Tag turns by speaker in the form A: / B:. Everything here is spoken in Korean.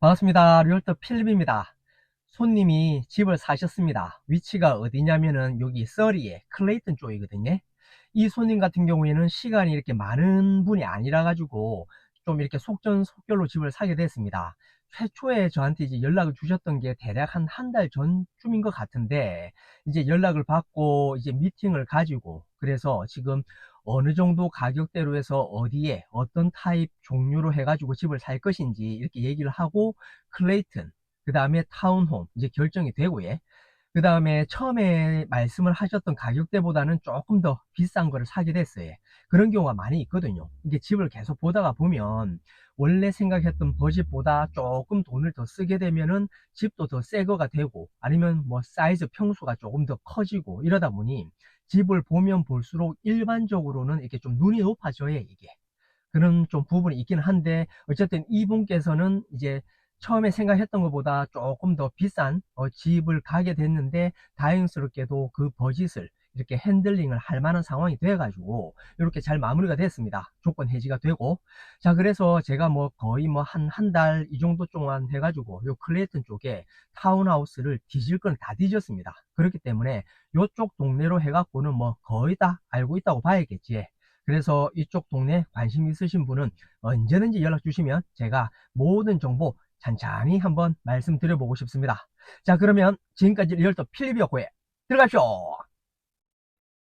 A: 반갑습니다. 리얼터 필립입니다. 손님이 집을 사셨습니다. 위치가 어디냐면은 여기 서리에 클레이튼 쪽이거든요. 이 손님 같은 경우에는 시간이 이렇게 많은 분이 아니라 가지고 좀 이렇게 속전속결로 집을 사게 됐습니다. 최초에 저한테 이제 연락을 주셨던 게 대략 한 한 달 전쯤인 것 같은데 이제 연락을 받고 이제 미팅을 가지고 그래서 지금 어느 정도 가격대로 해서 어디에 어떤 타입 종류로 해가지고 집을 살 것인지 이렇게 얘기를 하고 클레이튼 그 다음에 타운홈 이제 결정이 되고요. 그 다음에 처음에 말씀을 하셨던 가격대보다는 조금 더 비싼 거를 사게 됐어요. 그런 경우가 많이 있거든요. 이게 집을 계속 보다가 보면 원래 생각했던 버짓보다 조금 돈을 더 쓰게 되면은 집도 더 새 거가 되고 아니면 뭐 사이즈 평수가 조금 더 커지고 이러다 보니 집을 보면 볼수록 일반적으로는 이렇게 좀 눈이 높아져요, 이게. 그런 좀 부분이 있긴 한데 어쨌든 이분께서는 이제 처음에 생각했던 것보다 조금 더 비싼 어, 집을 가게 됐는데 다행스럽게도 그 버짓을 이렇게 핸들링을 할 만한 상황이 돼가지고 이렇게 잘 마무리가 됐습니다. 조건 해지가 되고 자 그래서 제가 뭐 거의 뭐 한 한 달 이 정도 동안 해가지고 요 클레이튼 쪽에 타운하우스를 뒤질 건 다 뒤졌습니다. 그렇기 때문에 요쪽 동네로 해갖고는 뭐 거의 다 알고 있다고 봐야겠지. 그래서 이쪽 동네 관심 있으신 분은 언제든지 연락 주시면 제가 모든 정보 찬찬히 한번 말씀드려보고 싶습니다. 자 그러면 지금까지 리얼터 필립이었고요. 들어가시오.